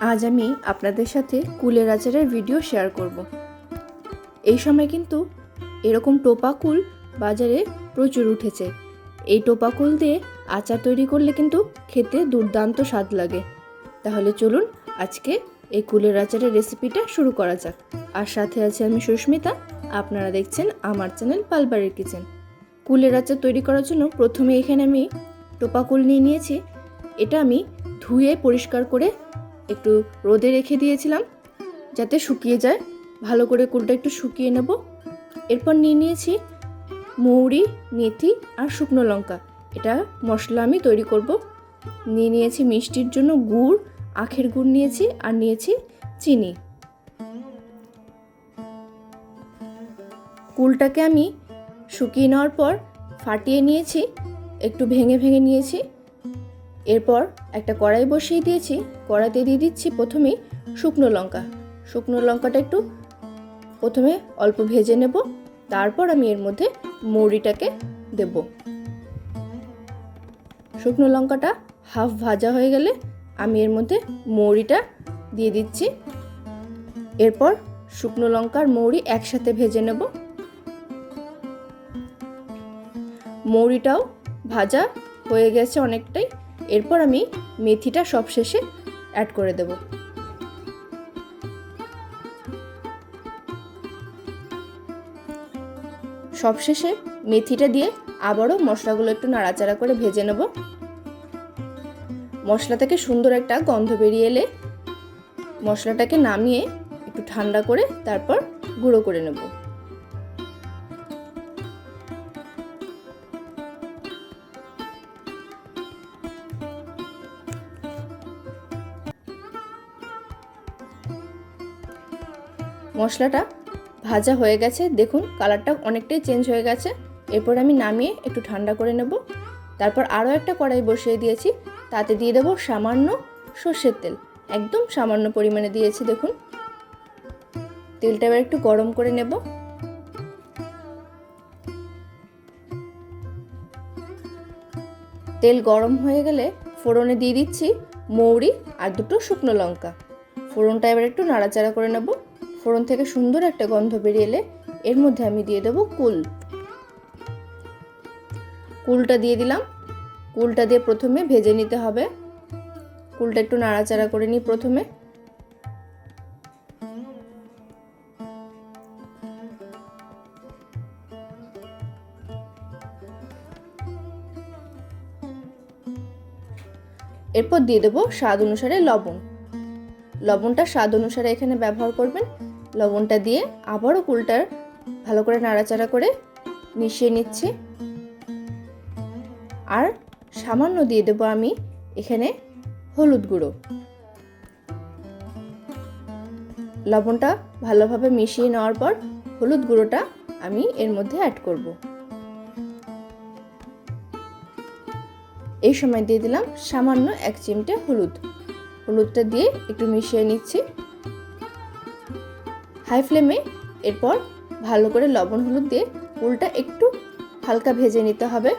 আজ আমি আপনাদের সাথে কুলের আচারের ভিডিও শেয়ার করব। এই সময় কিন্তু এরকম টোপা কুল বাজারে প্রচুর উঠেছে। এই টোপা কুল দিয়ে আচার তৈরি করলে কিন্তু খেতে দুর্দান্ত স্বাদ লাগে। তাহলে চলুন আজকে এই কুলের আচারের রেসিপিটা শুরু করা যাক। আর সাথে আছে আমি সুস্মিতা। আপনারা দেখছেন আমার চ্যানেল পালবাড়ির কিচেন কুলের আচার তৈরি করার জন্য প্রথমে এখানে আমি টোপা কুল নিয়ে নিয়েছি। এটা আমি ধুয়ে পরিষ্কার করে একটু রোদে রেখে দিয়েছিলাম যাতে শুকিয়ে যায়। ভালো করে কুলটা একটু শুকিয়ে নেব। এরপর নিয়ে নিয়েছি মৌরি, মেথি আর শুকনো লঙ্কা। এটা মশলা আমি তৈরি করব। নিয়ে নিয়েছি মিষ্টির জন্য গুড়, আখের গুড় নিয়েছি আর নিয়েছি চিনি। কুলটাকে আমি শুকিয়ে নেওয়ার পর ফাটিয়ে নিয়েছি, একটু ভেঙে ভেঙে নিয়েছি। এরপর একটা কড়াই বসিয়ে দিয়েছি। কড়াইতে দিয়ে দিচ্ছি প্রথমেই শুকনো লঙ্কা। শুকনো লঙ্কাটা একটু প্রথমে অল্প ভেজে নেব। তারপর আমি এর মধ্যে মৌরিটাকে দেব। শুকনো লঙ্কাটা হাফ ভাজা হয়ে গেলে আমি এর মধ্যে মৌরিটা দিয়ে দিচ্ছি। এরপর শুকনো লঙ্কার মৌরি একসাথে ভেজে নেব। মৌরিটাও ভাজা হয়ে গেছে অনেকটাই। এরপর আমি মেথিটা সব শেষে অ্যাড করে দেব। সবশেষে মেথিটা দিয়ে আবারও মশলাগুলো একটু নাড়াচাড়া করে ভেজে নেব। মশলা থেকে সুন্দর একটা গন্ধ বেরিয়ে এলে মশলাটাকে নামিয়ে একটু ঠান্ডা করে তারপর গুঁড়ো করে নেব। মশলাটা ভাজা হয়ে গেছে। দেখুন কালারটা অনেকটাই চেঞ্জ হয়ে গেছে। এরপর আমি নামিয়ে একটু ঠান্ডা করে নেব। তারপর আরও একটা কড়াই বসিয়ে দিয়েছি। তাতে দিয়ে দেবো সামান্য সর্ষের তেল। একদম সামান্য পরিমাণে দিয়েছি, দেখুন। তেলটা এবার একটু গরম করে নেব। তেল গরম হয়ে গেলে ফোড়নে দিয়ে দিচ্ছি মৌরি আর দুটো শুকনো লঙ্কা। ফোড়নটা এবার একটু নাড়াচাড়া করে নেব। ফোড়ন থেকে সুন্দর একটা গন্ধ বেরিয়ে এলে এর মধ্যে আমি দিয়ে দেবো কুল। কুলটা দিয়ে দিলাম। কুলটা দিয়ে প্রথমে ভেজে নিতে হবে। কুলটা একটু নাড়াচাড়া করে নিই প্রথমে। এরপর দিয়ে দেবো স্বাদ অনুসারে লবণ। লবণটা স্বাদ অনুসারে এখানে ব্যবহার করবেন। লবণটা দিয়ে আবারও কুলটার ভালো করে নাড়াচাড়া করে মিশিয়ে নিচ্ছি। আর সামান্য দিয়ে দেবো আমি এখানে হলুদ গুঁড়ো। লবণটা ভালোভাবে মিশিয়ে নেওয়ার পর হলুদ গুঁড়োটা আমি এর মধ্যে অ্যাড করব। এই সময় দিয়ে দিলাম সামান্য এক চিমটে হলুদ। হলুদটা দিয়ে একটু মিশিয়ে নিচ্ছি। হাই ফ্লেমে এরপর ভালো করে লবণ হলুদ দিয়ে উলটা একটু হালকা ভেজে নিতে হবে।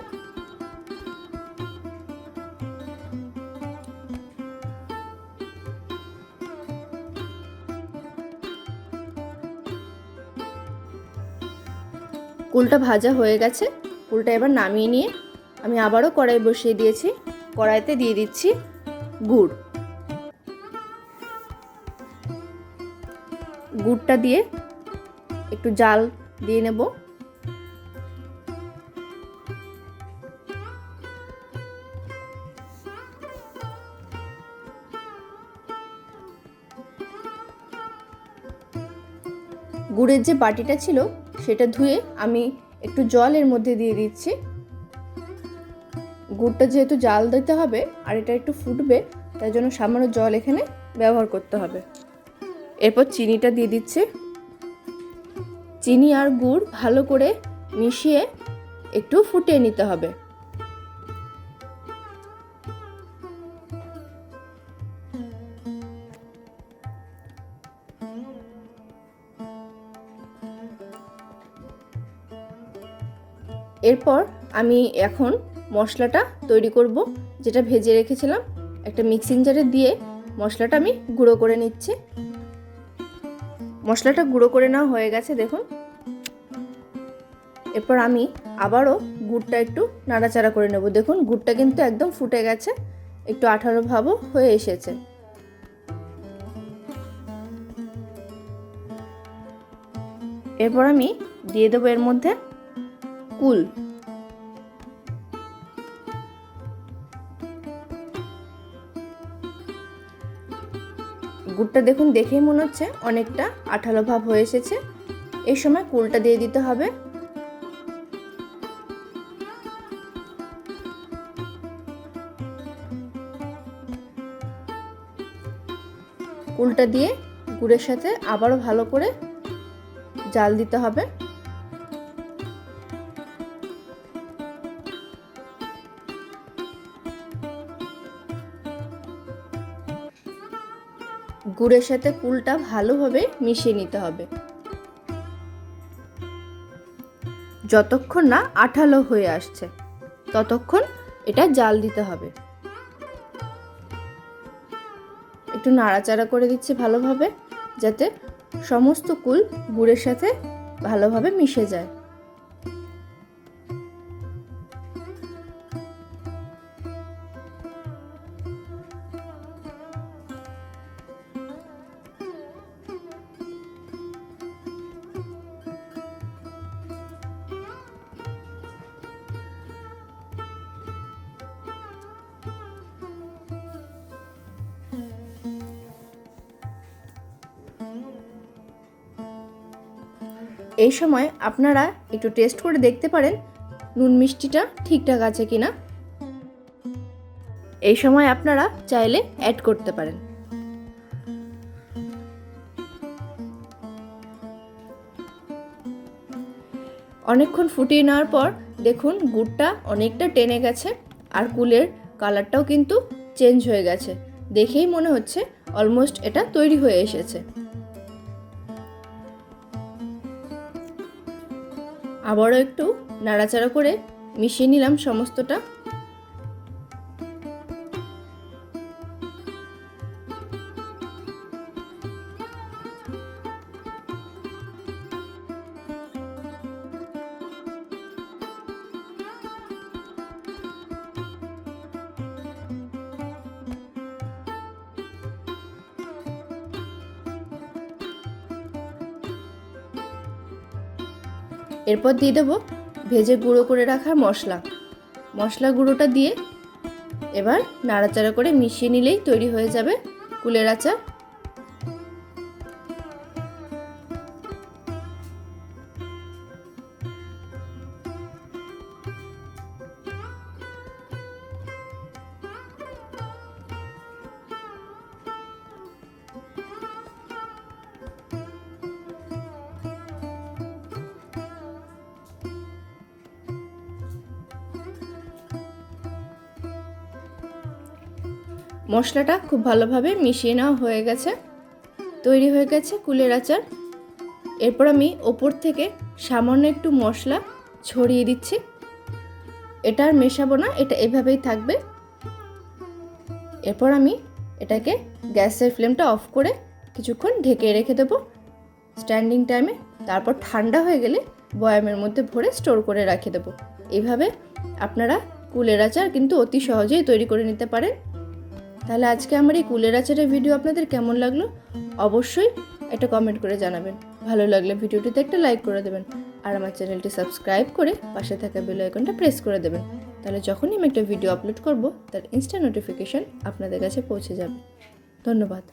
কুলটা ভাজা হয়ে গেছে। কুলটা এবার নামিয়ে নিয়ে আমি আবারও কড়াই বসিয়ে দিয়েছি। কড়াইতে দিয়ে দিচ্ছি গুড়। গুড়টা দিয়ে একটু জাল দিয়ে নেব। গুড়ের যে বাটিটা ছিল সেটা ধুয়ে আমি একটু জল এর মধ্যে দিয়ে দিচ্ছি। গুড়টা যেহেতু জাল দিতে হবে আর এটা একটু ফুটবে, তাই জন্য সামান্য জল এখানে ব্যবহার করতে হবে। এরপর চিনিটা দিয়ে দিচ্ছে। চিনি আর গুড় ভালো করে মিশিয়ে একটু ফুটিয়ে নিতে হবে। এরপর আমি এখন মশলাটা তৈরি করব, যেটা ভেজে রেখেছিলাম। একটা মিক্সিং জারে দিয়ে মশলাটা আমি গুঁড়ো করে নিচ্ছি। মশলাটা গুঁড়ো করে নেওয়া হয়ে গেছে, দেখুন। এরপর আমি আবারও গুড়টা একটু নাড়াচাড়া করে নেব। দেখুন, গুড়টা কিন্তু একদম ফুটে গেছে, একটু আঠারো ভাবও হয়ে এসেছে। এরপর আমি দিয়ে দেবো এর মধ্যে কুল। গুড়টা দেখুন দেখেই মনে হচ্ছে অনেকটা আঠালো ভাব হয়ে এসেছে। এই সময় কুলটা দিয়ে দিতে হবে। কুলটা দিয়ে গুড়ের সাথে আবারও ভালো করে জাল দিতে হবে। গুড়ের সাথে কুলটা ভালোভাবে মিশিয়ে নিতে হবে। যতক্ষণ না আঠালো হয়ে আসছে, ততক্ষণ এটা জাল দিতে হবে। একটু নাড়াচাড়া করে দিচ্ছি ভালোভাবে, যাতে সমস্ত কুল গুড়ের সাথে ভালোভাবে মিশে যায়। এই সময় আপনারা একটু টেস্ট করে দেখতে পারেন নুন মিষ্টিটা ঠিকঠাক আছে কি না এই সময় আপনারা চাইলে অ্যাড করতে পারেন। অনেকক্ষণ ফুটিয়ে নেওয়ার পর দেখুন গুড়টা অনেকটা টেনে গেছে আর কুলের কালারটাও কিন্তু চেঞ্জ হয়ে গেছে। দেখেই মনে হচ্ছে অলমোস্ট এটা তৈরি হয়ে এসেছে। আবারও একটু নাড়াচাড়া করে মিশিয়ে নিলাম সমস্তটা। এরপর দিয়ে দেবো ভেজে গুঁড়ো করে রাখা মশলা। মশলা গুঁড়োটা দিয়ে এবার নাড়াচাড়া করে মিশিয়ে নিলেই তৈরি হয়ে যাবে কুলের আচার। মশলাটা খুব ভালোভাবে মিশিয়ে নেওয়া হয়ে গেছে। তৈরি হয়ে গেছে কুলের আচার। এরপর আমি ওপর থেকে সামান্য একটু মশলা ছড়িয়ে দিচ্ছি। এটা আর মেশাবো না, এটা এভাবেই থাকবে। এরপর আমি এটাকে গ্যাসের ফ্লেমটা অফ করে কিছুক্ষণ ঢেকে রেখে দেবো। স্ট্যান্ডিং টাইমে, তারপর ঠান্ডা হয়ে গেলে বয়ামের মধ্যে ভরে স্টোর করে রেখে দেবো। এইভাবে আপনারা কুলের আচার কিন্তু অতি সহজেই তৈরি করে নিতে পারেন। তাহলে আজকে আমার এই কুলের আচারের ভিডিও আপনাদের কেমন লাগল? অবশ্যই একটা কমেন্ট করে জানাবেন। ভালো লাগলে ভিডিওটিতে একটা লাইক করে দেবেন। আর আমার চ্যানেলটি সাবস্ক্রাইব করে পাশে থাকা বেল আইকনটা প্রেস করে দেবেন। তাহলে যখনই আমি একটা ভিডিও আপলোড করব, তার ইনস্টা নোটিফিকেশান আপনাদের কাছে পৌঁছে যাবে। ধন্যবাদ।